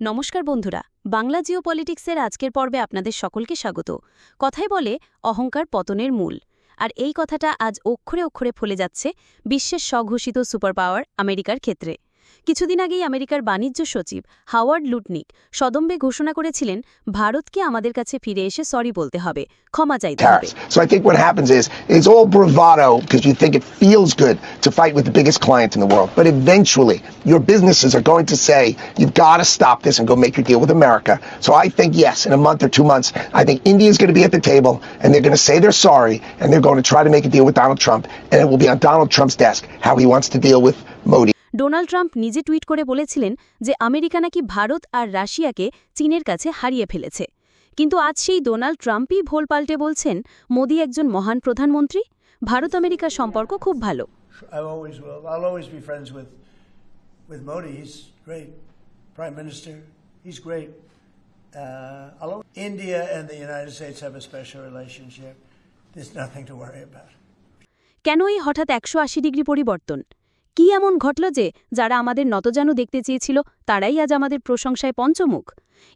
নমস্কার বন্ধুরা, বাংলা জিও পলিটিক্সের আজকের পর্বে আপনাদের সকলকে স্বাগত। কথায় বলে, অহংকার পতনের মূল। আর এই কথাটা আজ অক্ষরে অক্ষরে ফলে যাচ্ছে বিশ্বের স্বঘোষিত সুপার পাওয়ার আমেরিকার ক্ষেত্রে। কিছুদিন আগেই আমেরিকার বাণিজ্য সচিব হাওয়ার্ড লুটনিক সদম্বে ঘোষণা করেছিলেন ভারতকে আমাদের কাছে ফিরে এসে সরি বলতে হবে ক্ষমা চাইতে হবে. So I think your businesses are going to say, you've got to stop this and America. So I think, yes, in a month or two months, I think India going to be at the table and they're going to say they're sorry and they're going to try to make a deal with Donald Trump. And it will be on Donald Trump's desk how he wants to deal with Modi. Donald Trump নিজে tweet করে বলেছিলেন যে America নাকি ভারত আর রাশিয়াকে চীনের কাছে হারিয়ে ফেলেছে। কিন্তু আজ সেই ডোনাল্ড ট্রাম্পই ভোল পাল্টে বলছেন মোদি একজন মহান প্রধানমন্ত্রী ভারত আমেরিকার সম্পর্ক খুব ভালো। কেন এই হঠাৎ একশো আশি ডিগ্রি পরিবর্তন? কি এমন ঘটল যে যারা আমাদের নতজানু দেখতে চেয়েছিল, তারাই আজ আমাদের প্রশংসায় পঞ্চমুখ?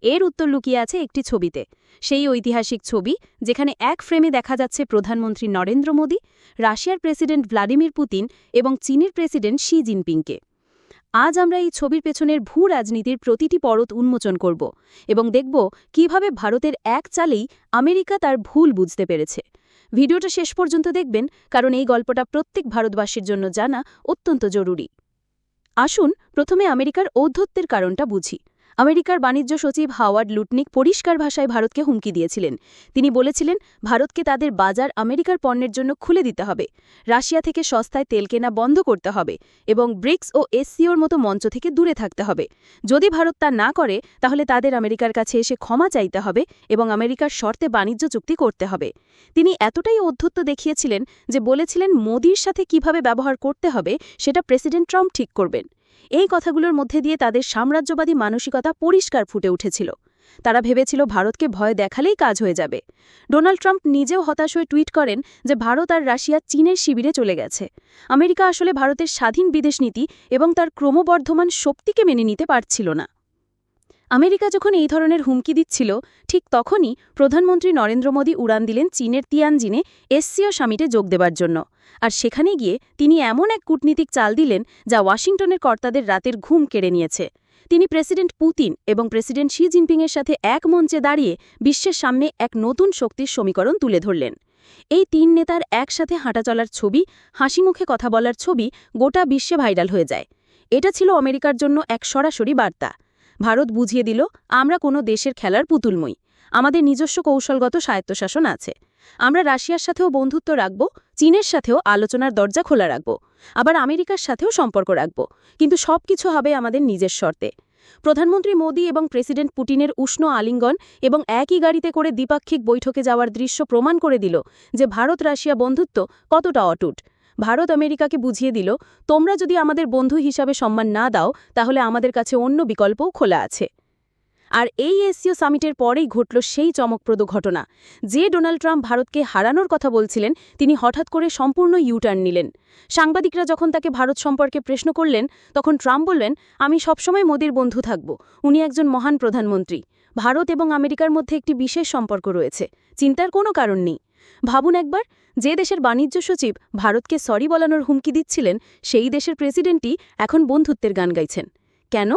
এর উত্তর লুকিয়ে আছে একটি ছবিতে। সেই ঐতিহাসিক ছবি, যেখানে এক ফ্রেমে দেখা যাচ্ছে প্রধানমন্ত্রী নরেন্দ্র মোদী, রাশিয়ার প্রেসিডেন্ট ভ্লাদিমির পুতিন এবং চীনের প্রেসিডেন্ট শি জিনপিংকে। আজ আমরা এই ছবির পেছনের ভূ রাজনীতির প্রতিটি পরত উন্মোচন করব এবং দেখব কীভাবে ভারতের এক চালেই আমেরিকা তার ভুল বুঝতে পেরেছে। ভিডিওটা শেষ পর্যন্ত দেখবেন, কারণ এই গল্পটা প্রত্যেক ভারতবাসীর জন্য জানা অত্যন্ত জরুরি। আসুন, প্রথমে আমেরিকার ঔদ্ধত্যের কারণটা বুঝি। আমেরিকার বাণিজ্য সচিব হাওয়ার্ড লুটনিক পরিষ্কার ভাষায় ভারতকে হুমকি দিয়েছিলেন। তিনি বলেছিলেন, ভারতকে তাদের বাজার আমেরিকার পণ্যের জন্য খুলে দিতে হবে। রাশিয়া থেকে সস্তায় তেল কেনা বন্ধ করতে হবে এবং ব্রিক্স ও এসসিওর মতো মঞ্চ থেকে দূরে থাকতে হবে। যদি ভারত তা না করে, তাহলে তাদের আমেরিকার কাছে এসে ক্ষমা চাইতে হবে এবং আমেরিকার শর্তে বাণিজ্য চুক্তি করতে হবে। তিনি এতটাই অধ্যত্ত দেখিয়েছিলেন যে বলেছিলেন, মোদির সাথে কীভাবে ব্যবহার করতে হবে, সেটা প্রেসিডেন্ট ট্রাম্প ঠিক করবেন। এই কথাগুলোর মধ্যে দিয়ে তাদের সাম্রাজ্যবাদী মানসিকতা পরিষ্কার ফুটে উঠেছিল। তারা ভেবেছিল ভারতকে ভয় দেখালেই কাজ হয়ে যাবে। ডোনাল্ড ট্রাম্প নিজেও হতাশ হয়ে টুইট করেন যে ভারত আর রাশিয়া চীনের শিবিরে চলে গেছে। আমেরিকা আসলে ভারতের স্বাধীন বিদেশ নীতি এবং তার ক্রমবর্ধমান শক্তিকে মেনে নিতে পারছিল না। আমেরিকা যখন এই ধরনের হুমকি দিচ্ছিল, ঠিক তখনই প্রধানমন্ত্রী নরেন্দ্র মোদী উড়ান দিলেন চীনের তিয়ানজিনে এসসিও সামিটে যোগ দেবার জন্য। আর সেখানে গিয়ে তিনি এমন এক কূটনীতিক চাল দিলেন যা ওয়াশিংটনের কর্তাদের রাতের ঘুম কেড়ে নিয়েছে। তিনি প্রেসিডেন্ট পুতিন এবং প্রেসিডেন্ট শি জিনপিংয়ের সাথে এক মঞ্চে দাঁড়িয়ে বিশ্বের সামনে এক নতুন শক্তির সমীকরণ তুলে ধরলেন। এই তিন নেতার একসাথে হাঁটা চলার ছবি হাসিমুখে কথা বলার ছবি গোটা বিশ্বে ভাইরাল হয়ে যায়। এটা ছিল আমেরিকার জন্য এক সরাসরি বার্তা। ভারত বুঝিয়ে দিল, আমরা কোনো দেশের খেলার পুতুলমই আমাদের নিজস্ব কৌশলগত স্বায়ত্তশাসন আছে। আমরা রাশিয়ার সাথেও বন্ধুত্ব রাখব, চীনের সাথেও আলোচনার দরজা খোলা রাখব, আবার আমেরিকার সাথেও সম্পর্ক রাখব। কিন্তু সবকিছু হবে আমাদের নিজের শর্তে। প্রধানমন্ত্রী মোদী এবং প্রেসিডেন্ট পুটিনের উষ্ণ আলিঙ্গন এবং একই গাড়িতে করে দ্বিপাক্ষিক বৈঠকে যাওয়ার দৃশ্য প্রমাণ করে দিল যে ভারত রাশিয়া বন্ধুত্ব কতটা অটুট। ভারত আমেরিকাকে বুঝিয়ে দিল, তোমরা যদি আমাদের বন্ধু হিসাবে সম্মান না দাও, তাহলে আমাদের কাছে অন্য বিকল্পও খোলা আছে। আর এই এসিও সামিটের পরেই ঘটল সেই চমকপ্রদ ঘটনা। যে ডোনাল্ড ট্রাম্প ভারতকে হারানোর কথা বলছিলেন, তিনি হঠাৎ করে সম্পূর্ণ ইউটার্ন নিলেন। সাংবাদিকরা যখন তাকে ভারত সম্পর্কে প্রশ্ন করলেন, তখন ট্রাম্প বললেন, আমি সবসময় মোদির বন্ধু থাকব। উনি একজন মহান প্রধানমন্ত্রী। ভারত এবং আমেরিকার মধ্যে একটি বিশেষ সম্পর্ক রয়েছে। চিন্তার কোনো কারণ নেই। ভাবুন একবার, যে দেশের বাণিজ্য সচিব ভারতকে সরি বলানোর হুমকি দিচ্ছিলেন, সেই দেশের প্রেসিডেন্টই এখন বন্ধুত্বের গান গাইছেন। কেন?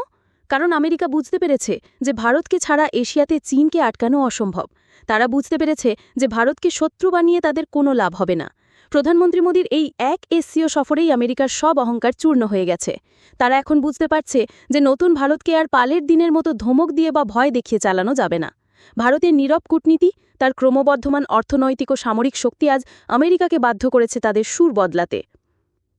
কারণ আমেরিকা বুঝতে পেরেছে যে ভারতকে ছাড়া এশিয়াতে চীনকে আটকানো অসম্ভব। তারা বুঝতে পেরেছে যে ভারতকে শত্রু বানিয়ে তাদের কোনো লাভ হবে না। প্রধানমন্ত্রী মোদীর এই এক এসসিও সফরেই আমেরিকার সব অহংকার চূর্ণ হয়ে গেছে। তারা এখন বুঝতে পারছে যে নতুন ভারতকে আর পালের দিনের মতো ধমক দিয়ে বা ভয় দেখিয়ে চালানো যাবে না। ভারতের নীরব কূটনীতি, তার ক্রমবর্ধমান অর্থনৈতিক ও সামরিক শক্তি আজ আমেরিকাকে বাধ্য করেছে তাদের সুর বদলাতে।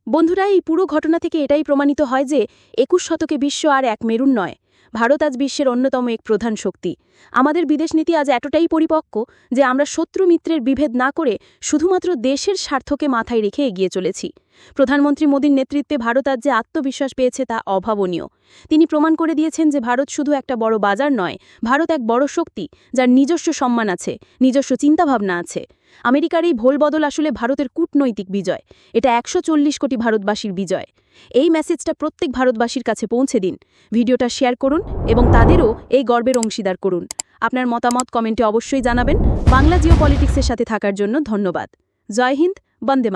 বন্ধুরা, এই পুরো ঘটনা থেকে এটাই প্রমাণিত হয় যে একুশ শতকে বিশ্ব আর এক মেরুন নয়। ভারত আজ বিশ্বের অন্যতম এক প্রধান শক্তি। আমাদের বিদেশনীতি আজ এতটাই পরিপক্ক যে আমরা শত্রু মিত্রের বিভেদ না করে শুধুমাত্র দেশের স্বার্থকে মাথায় রেখে এগিয়ে চলেছি। প্রধানমন্ত্রী মোদীর নেতৃত্বে ভারত আজ যে আত্মবিশ্বাস পেয়েছে তা অভাবনীয়। তিনি প্রমাণ করে দিয়েছেন যে ভারত শুধু একটা বড় বাজার নয়, ভারত এক বড় শক্তি, যার নিজস্ব সম্মান আছে, নিজস্ব চিন্তাভাবনা আছে। আমেরিকার এই ভোল বদল আসলে ভারতের কূটনৈতিক বিজয়। এটা একশো চল্লিশ কোটি ভারতবাসীর বিজয়। এই মেসেজটা প্রত্যেক ভারতবাসীর কাছে পৌঁছে দিন। ভিডিওটা শেয়ার করুন এবং তাদেরও এই গর্বের অংশীদার করুন। আপনার মতামত কমেন্টে অবশ্যই জানাবেন। বাংলা জিও পলিটিক্সের সাথে থাকার জন্য ধন্যবাদ। জয় হিন্দ, বন্দে